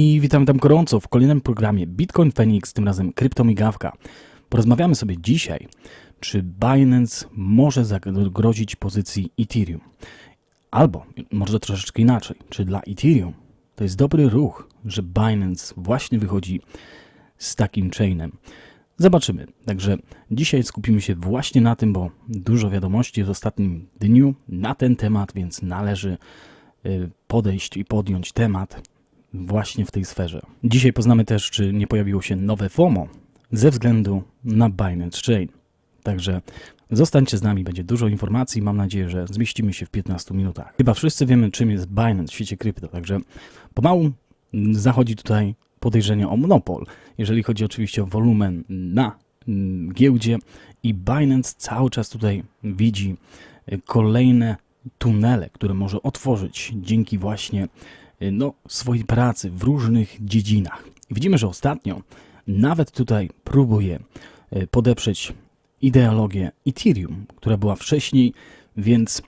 I witam tam gorąco w kolejnym programie Bitcoin Phoenix, tym razem kryptomigawka. Porozmawiamy sobie dzisiaj, czy Binance może zagrozić pozycji Ethereum. Albo może troszeczkę inaczej, czy dla Ethereum to jest dobry ruch, że Binance właśnie wychodzi z takim chainem. Zobaczymy. Także dzisiaj skupimy się właśnie na tym, bo dużo wiadomości w ostatnim dniu na ten temat, więc należy y, podejść i podjąć temat właśnie w tej sferze. Dzisiaj poznamy też, czy nie pojawiło się nowe FOMO ze względu na Binance Chain. Także zostańcie z nami, będzie dużo informacji. Mam nadzieję, że zmieścimy się w 15 minutach. Chyba wszyscy wiemy, czym jest Binance w świecie krypto, także pomału zachodzi tutaj podejrzenie o monopol, jeżeli chodzi oczywiście o wolumen na mm, giełdzie i Binance cały czas tutaj widzi y, kolejne tunele, które może otworzyć dzięki właśnie no, swojej pracy w różnych dziedzinach. Widzimy, że ostatnio nawet tutaj próbuje y, podeprzeć ideologię Ethereum, która była wcześniej, więc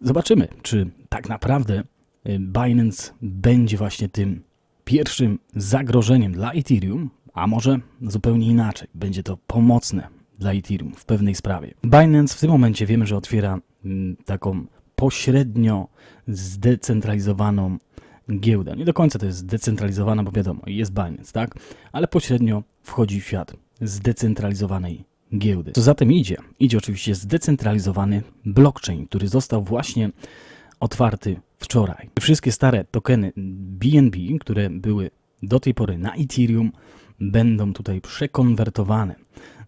zobaczymy, czy tak naprawdę y, Binance będzie właśnie tym pierwszym zagrożeniem dla Ethereum, a może zupełnie inaczej, będzie to pomocne dla Ethereum w pewnej sprawie. Binance w tym momencie wiemy, że otwiera mm, taką pośrednio zdecentralizowaną giełdę. Nie do końca to jest zdecentralizowana, bo wiadomo, jest Binance, tak? Ale pośrednio wchodzi w świat zdecentralizowanej giełdy. Co za tym idzie? Idzie oczywiście zdecentralizowany blockchain, który został właśnie otwarty wczoraj. Wszystkie stare tokeny BNB, które były do tej pory na Ethereum, będą tutaj przekonwertowane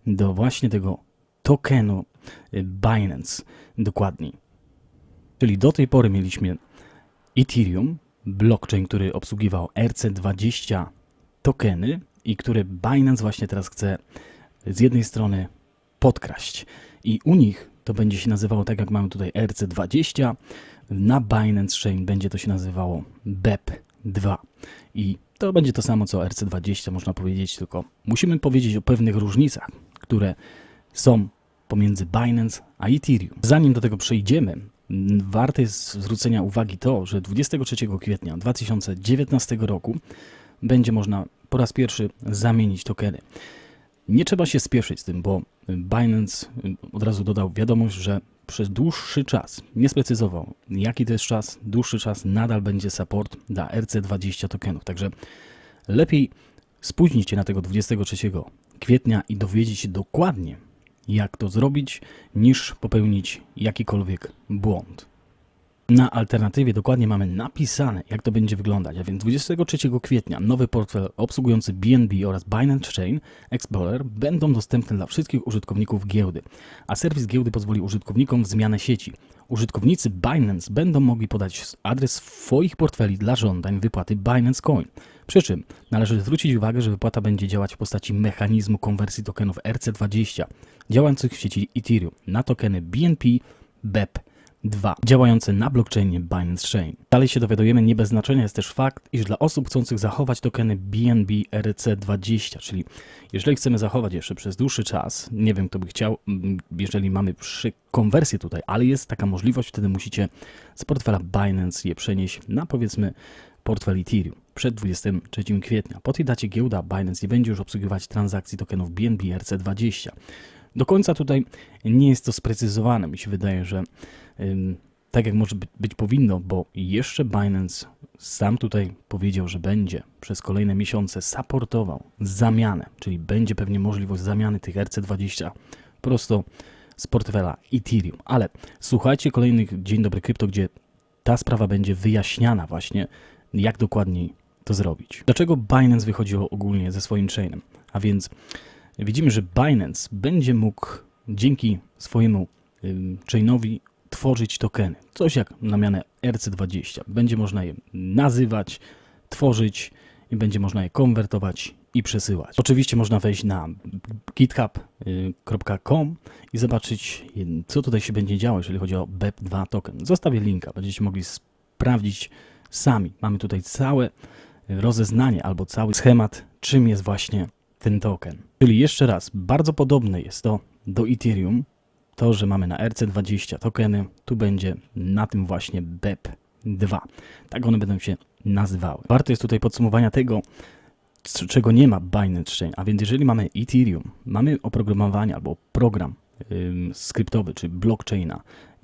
do właśnie tego tokenu Binance dokładniej. Czyli do tej pory mieliśmy Ethereum, blockchain, który obsługiwał RC20 tokeny i który Binance właśnie teraz chce z jednej strony podkraść. I u nich to będzie się nazywało tak, jak mamy tutaj RC20, na Binance Chain będzie to się nazywało BEP2. I to będzie to samo co RC20, można powiedzieć, tylko musimy powiedzieć o pewnych różnicach, które są pomiędzy Binance a Ethereum. Zanim do tego przejdziemy, warte jest zwrócenia uwagi to, że 23 kwietnia 2019 roku będzie można po raz pierwszy zamienić tokeny. Nie trzeba się spieszyć z tym, bo Binance od razu dodał wiadomość, że przez dłuższy czas, nie sprecyzował jaki to jest czas, dłuższy czas nadal będzie support dla RC20 tokenów. Także lepiej spóźnić się na tego 23 kwietnia i dowiedzieć się dokładnie, jak to zrobić, niż popełnić jakikolwiek błąd. Na alternatywie dokładnie mamy napisane, jak to będzie wyglądać, a więc 23 kwietnia nowy portfel obsługujący BNB oraz Binance Chain Explorer będą dostępne dla wszystkich użytkowników giełdy, a serwis giełdy pozwoli użytkownikom w zmianę sieci. Użytkownicy Binance będą mogli podać adres swoich portfeli dla żądań wypłaty Binance Coin. Przy czym należy zwrócić uwagę, że wypłata będzie działać w postaci mechanizmu konwersji tokenów RC20 działających w sieci Ethereum na tokeny BNP, BEP 2. Działające na blockchainie Binance Chain. Dalej się dowiadujemy, nie bez znaczenia jest też fakt, iż dla osób chcących zachować tokeny BNB RC20, czyli jeżeli chcemy zachować jeszcze przez dłuższy czas, nie wiem kto by chciał, mm, jeżeli mamy przy konwersję tutaj, ale jest taka możliwość, wtedy musicie z portfela Binance je przenieść na powiedzmy portfel Ethereum przed 23 kwietnia. Po tej dacie giełda Binance nie będzie już obsługiwać transakcji tokenów BNB RC20. Do końca tutaj nie jest to sprecyzowane. Mi się wydaje, że tak jak może być powinno, bo jeszcze Binance sam tutaj powiedział, że będzie przez kolejne miesiące supportował zamianę, czyli będzie pewnie możliwość zamiany tych RC20 prosto z portfela Ethereum. Ale słuchajcie kolejnych Dzień Dobry Krypto, gdzie ta sprawa będzie wyjaśniana właśnie, jak dokładniej to zrobić. Dlaczego Binance wychodziło ogólnie ze swoim chainem? A więc widzimy, że Binance będzie mógł dzięki swojemu chainowi tworzyć tokeny. Coś jak na mianę RC20. Będzie można je nazywać, tworzyć i będzie można je konwertować i przesyłać. Oczywiście można wejść na github.com i zobaczyć, co tutaj się będzie działo, jeżeli chodzi o BEP2 token. Zostawię linka, będziecie mogli sprawdzić sami. Mamy tutaj całe rozeznanie albo cały schemat, czym jest właśnie ten token. Czyli jeszcze raz, bardzo podobne jest to do Ethereum, to, że mamy na RC20 tokeny, tu będzie na tym właśnie BEP 2. Tak one będą się nazywały. Warto jest tutaj podsumowania tego, czego nie ma Binance Chain. A więc jeżeli mamy Ethereum, mamy oprogramowanie albo program skryptowy czy blockchaina,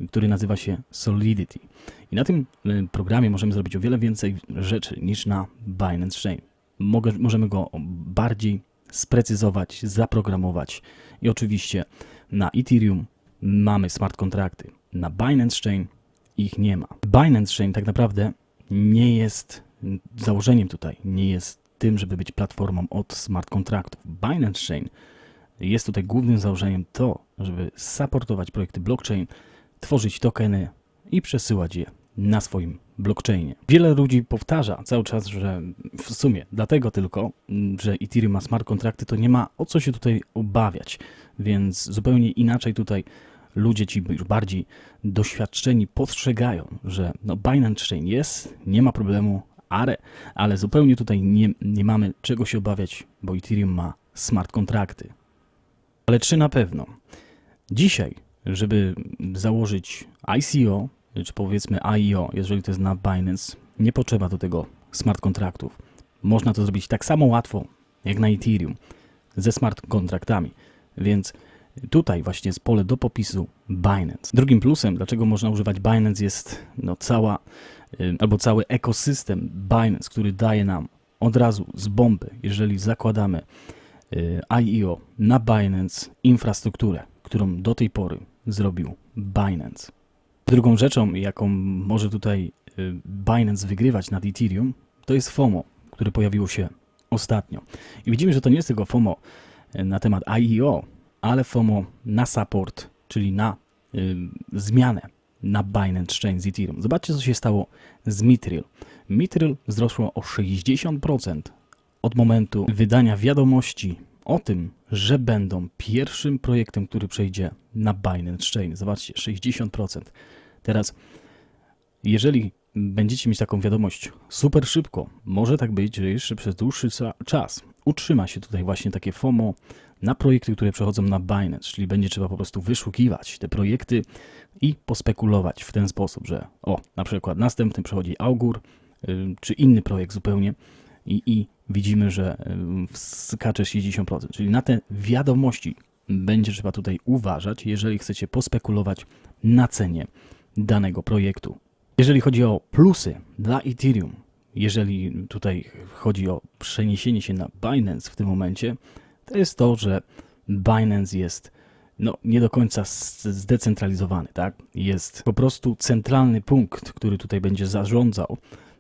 który nazywa się Solidity. I na tym y, programie możemy zrobić o wiele więcej rzeczy niż na Binance Chain. Mogę, możemy go bardziej sprecyzować, zaprogramować i oczywiście na Ethereum mamy smart kontrakty. Na Binance Chain ich nie ma. Binance Chain tak naprawdę nie jest założeniem tutaj, nie jest tym, żeby być platformą od smart kontraktów. Binance Chain jest tutaj głównym założeniem to, żeby supportować projekty blockchain, tworzyć tokeny i przesyłać je na swoim blockchainie. Wiele ludzi powtarza cały czas, że w sumie dlatego tylko, mm, że Ethereum ma smart kontrakty, to nie ma o co się tutaj obawiać, więc zupełnie inaczej tutaj ludzie ci już bardziej doświadczeni postrzegają, że no Binance Chain jest, nie ma problemu, ale, ale zupełnie tutaj nie, nie mamy czego się obawiać, bo Ethereum ma smart kontrakty. Ale czy na pewno? Dzisiaj, żeby założyć ICO, czy powiedzmy IEO, jeżeli to jest na Binance, nie potrzeba do tego smart kontraktów. Można to zrobić tak samo łatwo jak na Ethereum ze smart kontraktami. Więc tutaj właśnie jest pole do popisu Binance. Drugim plusem, dlaczego można używać Binance jest no cała, y, albo cały ekosystem Binance, który daje nam od razu z bomby, jeżeli zakładamy y, IEO na Binance infrastrukturę, którą do tej pory zrobił Binance. Drugą rzeczą, jaką może tutaj y, Binance wygrywać nad Ethereum, to jest FOMO, które pojawiło się ostatnio. I widzimy, że to nie jest tylko FOMO y, na temat IEO, ale FOMO na support, czyli na y, zmianę na Binance Chain z Ethereum. Zobaczcie, co się stało z Mithril. Mithril wzrosło o 60% od momentu wydania wiadomości o tym, że będą pierwszym projektem, który przejdzie na Binance Chain. Zobaczcie, 60%. Teraz, jeżeli będziecie mieć taką wiadomość super szybko, może tak być, że jeszcze przez dłuższy czas utrzyma się tutaj właśnie takie FOMO na projekty, które przechodzą na Binance, czyli będzie trzeba po prostu wyszukiwać te projekty i pospekulować w ten sposób, że o, na przykład następny przechodzi Augur, y, czy inny projekt zupełnie i, i widzimy, że y, skacze 60%, czyli na te wiadomości będzie trzeba tutaj uważać, jeżeli chcecie pospekulować na cenie danego projektu. Jeżeli chodzi o plusy dla Ethereum, jeżeli tutaj chodzi o przeniesienie się na Binance w tym momencie, to jest to, że Binance jest no, nie do końca zdecentralizowany, tak? Jest po prostu centralny punkt, który tutaj będzie zarządzał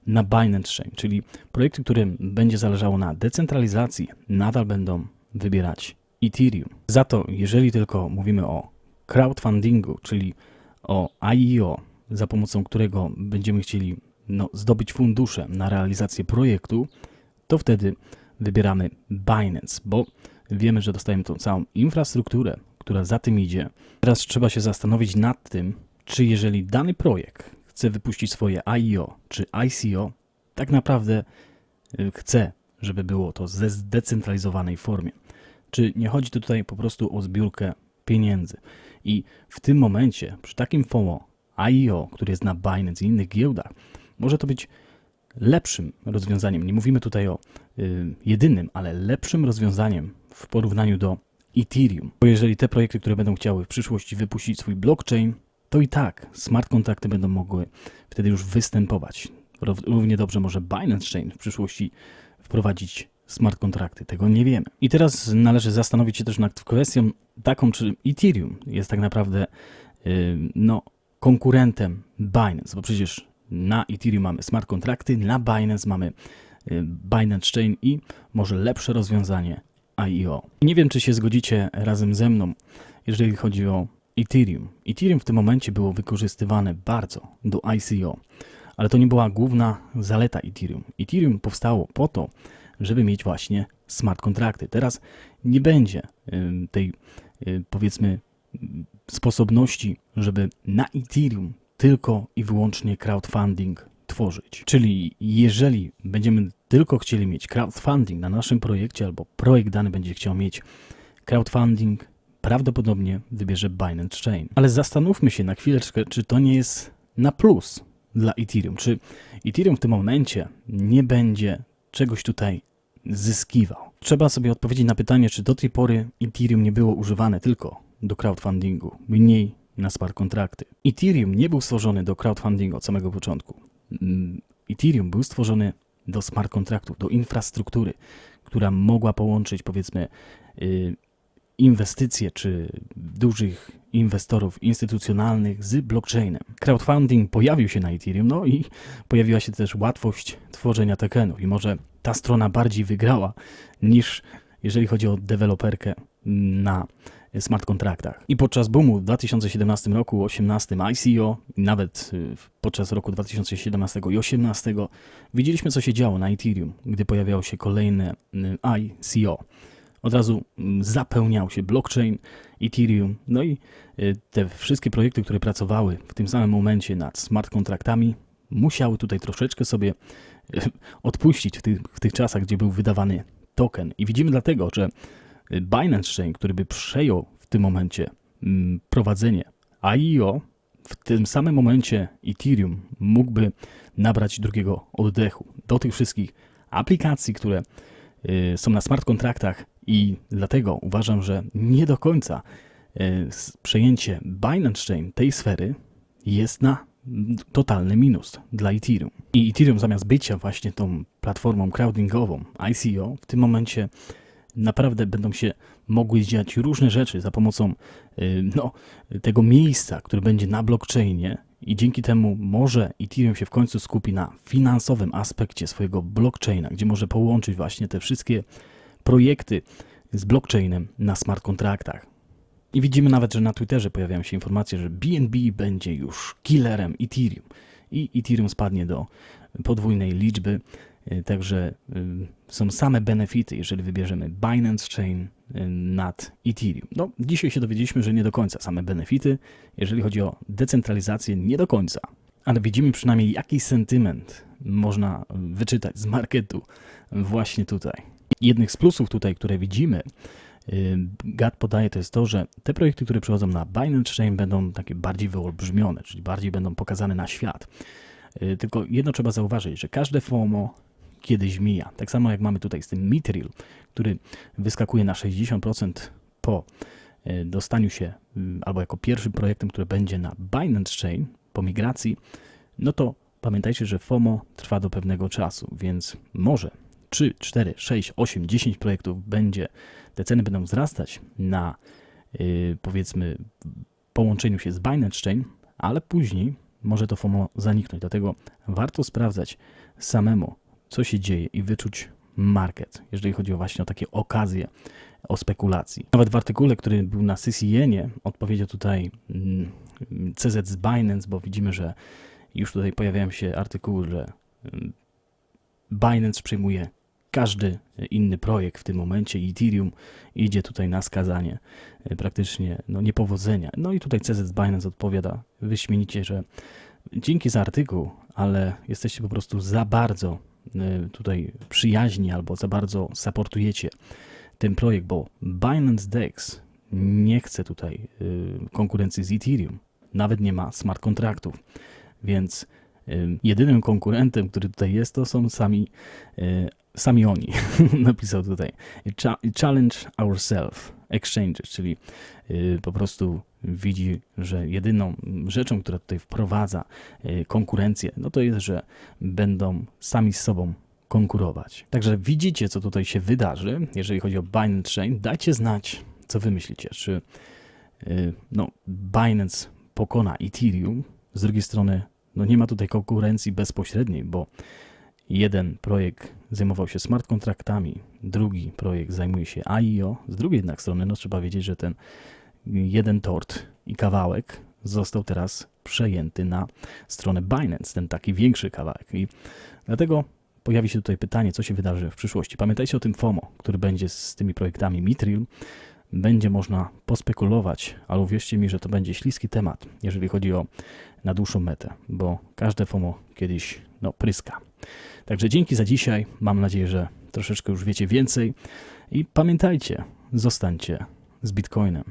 na Binance Chain, czyli projekty, którym będzie zależało na decentralizacji, nadal będą wybierać Ethereum. Za to, jeżeli tylko mówimy o crowdfundingu, czyli o IEO, za pomocą którego będziemy chcieli no, zdobyć fundusze na realizację projektu, to wtedy wybieramy Binance, bo wiemy, że dostajemy tą całą infrastrukturę, która za tym idzie. Teraz trzeba się zastanowić nad tym, czy jeżeli dany projekt chce wypuścić swoje IEO czy ICO, tak naprawdę y, chce, żeby było to ze zdecentralizowanej formie. Czy nie chodzi tu tutaj po prostu o zbiórkę pieniędzy? I w tym momencie, przy takim FOMO, IEO, który jest na Binance i innych giełdach, może to być lepszym rozwiązaniem. Nie mówimy tutaj o y, jedynym, ale lepszym rozwiązaniem w porównaniu do Ethereum. Bo jeżeli te projekty, które będą chciały w przyszłości wypuścić swój blockchain, to i tak smart kontrakty będą mogły wtedy już występować. Rów- Równie dobrze może Binance Chain w przyszłości wprowadzić smart kontrakty. Tego nie wiemy. I teraz należy zastanowić się też nad kwestią taką, czy Ethereum jest tak naprawdę y, no, konkurentem Binance, bo przecież na Ethereum mamy smart kontrakty, na Binance mamy y, Binance Chain i może lepsze rozwiązanie IEO. Nie wiem, czy się zgodzicie razem ze mną, jeżeli chodzi o Ethereum. Ethereum w tym momencie było wykorzystywane bardzo do ICO, ale to nie była główna zaleta Ethereum. Ethereum powstało po to, żeby mieć właśnie smart kontrakty. Teraz nie będzie tej, powiedzmy, sposobności, żeby na Ethereum tylko i wyłącznie crowdfunding tworzyć. Czyli jeżeli będziemy tylko chcieli mieć crowdfunding na naszym projekcie, albo projekt dany będzie chciał mieć crowdfunding, prawdopodobnie wybierze Binance Chain. Ale zastanówmy się na chwileczkę, czy to nie jest na plus dla Ethereum? Czy Ethereum w tym momencie nie będzie czegoś tutaj zyskiwał? Trzeba sobie odpowiedzieć na pytanie, czy do tej pory Ethereum nie było używane tylko do crowdfundingu, mniej na smart kontrakty. Ethereum nie był stworzony do crowdfundingu od samego początku. Mm, Ethereum był stworzony do smart kontraktów, do infrastruktury, która mogła połączyć powiedzmy y, inwestycje czy dużych inwestorów instytucjonalnych z blockchainem. Crowdfunding pojawił się na Ethereum, no i pojawiła się też łatwość tworzenia tokenów i może ta strona bardziej wygrała niż jeżeli chodzi o deweloperkę na smart kontraktach. I podczas boomu w 2017 roku, 18 ICO, nawet y, podczas roku 2017 i 2018 widzieliśmy co się działo na Ethereum, gdy pojawiało się kolejne y, ICO. Od razu mm, zapełniał się blockchain, Ethereum, no i y, te wszystkie projekty, które pracowały w tym samym momencie nad smart kontraktami, musiały tutaj troszeczkę sobie odpuścić w tych, w tych czasach, gdzie był wydawany token. I widzimy dlatego, że Binance Chain, który by przejął w tym momencie mm, prowadzenie IEO, w tym samym momencie Ethereum mógłby nabrać drugiego oddechu do tych wszystkich aplikacji, które y, są na smart kontraktach i dlatego uważam, że nie do końca przejęcie Binance Chain tej sfery jest na totalny minus dla Ethereum. I Ethereum zamiast bycia właśnie tą platformą crowdingową ICO w tym momencie naprawdę będą się mogły dziać różne rzeczy za pomocą y, no, tego miejsca, które będzie na blockchainie i dzięki temu może Ethereum się w końcu skupi na finansowym aspekcie swojego blockchaina, gdzie może połączyć właśnie te wszystkie projekty z blockchainem na smart kontraktach. I widzimy nawet, że na Twitterze pojawiają się informacje, że BNB będzie już killerem Ethereum i Ethereum spadnie do podwójnej liczby Y, także y, są same benefity, jeżeli wybierzemy Binance Chain y, nad Ethereum. No, dzisiaj się dowiedzieliśmy, że nie do końca same benefity, jeżeli chodzi o decentralizację, nie do końca. Ale widzimy przynajmniej jakiś sentyment można wyczytać z marketu właśnie tutaj. Jednych z plusów tutaj, które widzimy, GAT podaje, to jest to, że te projekty, które przychodzą na Binance Chain będą takie bardziej wyolbrzymione, czyli bardziej będą pokazane na świat. Tylko jedno trzeba zauważyć, że każde FOMO kiedyś mija. Tak samo jak mamy tutaj z tym Mithril, który wyskakuje na 60% po e, dostaniu się, albo jako pierwszym projektem, który będzie na Binance Chain po migracji, no to pamiętajcie, że FOMO trwa do pewnego czasu, więc może 3, 4, 6, 8, 10 projektów będzie, te ceny będą wzrastać na yy, powiedzmy połączeniu się z Binance Chain, ale później może to FOMO zaniknąć. Dlatego warto sprawdzać samemu, co się dzieje i wyczuć market, jeżeli chodzi właśnie o takie okazje, o spekulacji. Nawet w artykule, który był na CCN-ie, odpowiedział tutaj mm, CZ z Binance, bo widzimy, że już tutaj pojawiają się artykuły, że mm, Binance przyjmuje każdy inny projekt w tym momencie Ethereum idzie tutaj na skazanie e, praktycznie no, niepowodzenia. No i tutaj CZ Binance odpowiada wyśmienicie, że dzięki za artykuł, ale jesteście po prostu za bardzo Y, tutaj przyjaźni albo za bardzo supportujecie ten projekt, bo Binance DEX nie chce tutaj y, konkurencji z Ethereum. Nawet nie ma smart kontraktów. Więc jedynym konkurentem, który tutaj jest, to są sami, sami oni. Napisał tutaj. Challenge ourselves exchanges, czyli po prostu widzi, że jedyną rzeczą, która tutaj wprowadza y, konkurencję, no to jest, że będą sami z sobą konkurować. Także widzicie, co tutaj się wydarzy, jeżeli chodzi o Binance Chain. Dajcie znać, co wy myślicie. Czy y, no, Binance pokona Ethereum? Z drugiej strony, no nie ma tutaj konkurencji bezpośredniej, bo jeden projekt zajmował się smart kontraktami, drugi projekt zajmuje się AIO. Z drugiej jednak strony, no trzeba wiedzieć, że ten jeden tort i kawałek został teraz przejęty na stronę Binance, ten taki większy kawałek. I dlatego pojawi się tutaj pytanie, co się wydarzy w przyszłości. Pamiętajcie o tym FOMO, który będzie z tymi projektami Mitril. Będzie można pospekulować, ale uwierzcie mi, że to będzie śliski temat, jeżeli chodzi o na dłuższą metę, bo każde FOMO kiedyś no, pryska. Także dzięki za dzisiaj. Mam nadzieję, że troszeczkę już wiecie więcej i pamiętajcie, zostańcie z Bitcoinem.